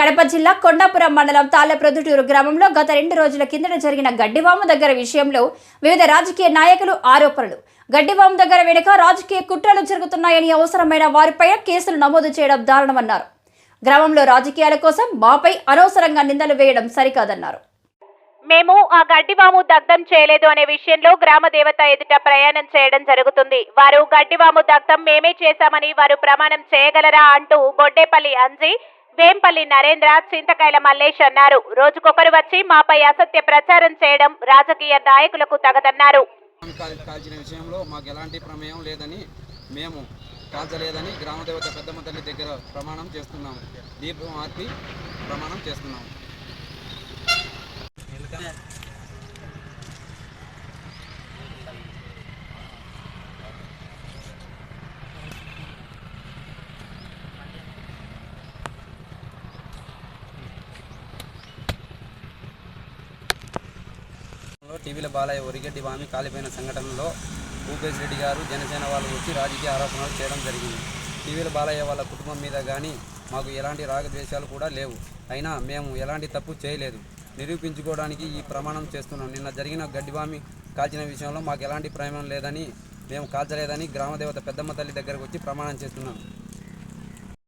కడప జిల్లా కొండాపురం మండలం తాళ్ళప్రొద్దుటూరు గ్రామంలో గత రెండు రోజుల కిందట జరిగిన గడ్డివాము దగ్గర విషయంలో వివిధ రాజకీయ నాయకులు ఆరోపణలు. గడ్డివాము దగ్గర వెనుక రాజకీయ కుట్రలు జరుగుతున్నాయని అవసరమైన వారిపై కేసులు నమోదు చేయడం దారుణమన్నారు. గ్రామంలో రాజకీయాల కోసం మాపై అనవసరంగా నిందలు వేయడం సరికాదన్నారు. మేము ఆ గడ్డివాము దగ్ధం చేయలేదు అనే విషయంలో గ్రామ దేవత ఎదుట ప్రయాణం చేయడం జరుగుతుంది. వారు గడ్డివాము దగ్ధం మేమే చేశామని వారు ప్రమాణం చేయగలరా అంటూ బొడ్డేపల్లి అంజీ వేంపల్లి నరేంద్ర చింతకాయల మల్లేష్ అన్నారు. రోజుకొకరు వచ్చి మాపై అసత్య ప్రచారం చేయడం రాజకీయ నాయకులకు తగదన్నారు. మనం కాల్ కాల్చిన విషయంలో మాకు ఎలాంటి ప్రమేయం లేదని మేము కాల్చలేదని గ్రామదేవత పెద్దమ్మ తల్లి దగ్గర ప్రమాణం చేస్తున్నాం. దీపం ఆర్పి ప్రమాణం చేస్తున్నాం. లో టీవీల బాలయ్య ఒరిగడ్డి వామి కాలిపోయిన సంఘటనలో భూపేష్ రెడ్డి గారు జనసేన వాళ్ళు వచ్చి రాజకీయ ఆరోపణలు చేయడం జరిగింది. టీవీల బాలయ్య వాళ్ళ కుటుంబం మీద కానీ మాకు ఎలాంటి రాగద్వేషాలు కూడా లేవు. అయినా మేము ఎలాంటి తప్పు చేయలేదు. నిరూపించుకోవడానికి ఈ ప్రమాణం చేస్తున్నాం. నిన్న జరిగిన గడ్డివామి కాల్చిన విషయంలో మాకు ఎలాంటి ప్రమాణం లేదని మేము కాల్చలేదని గ్రామదేవత పెద్దమ్మ తల్లి దగ్గరకు వచ్చి ప్రమాణం చేస్తున్నాం.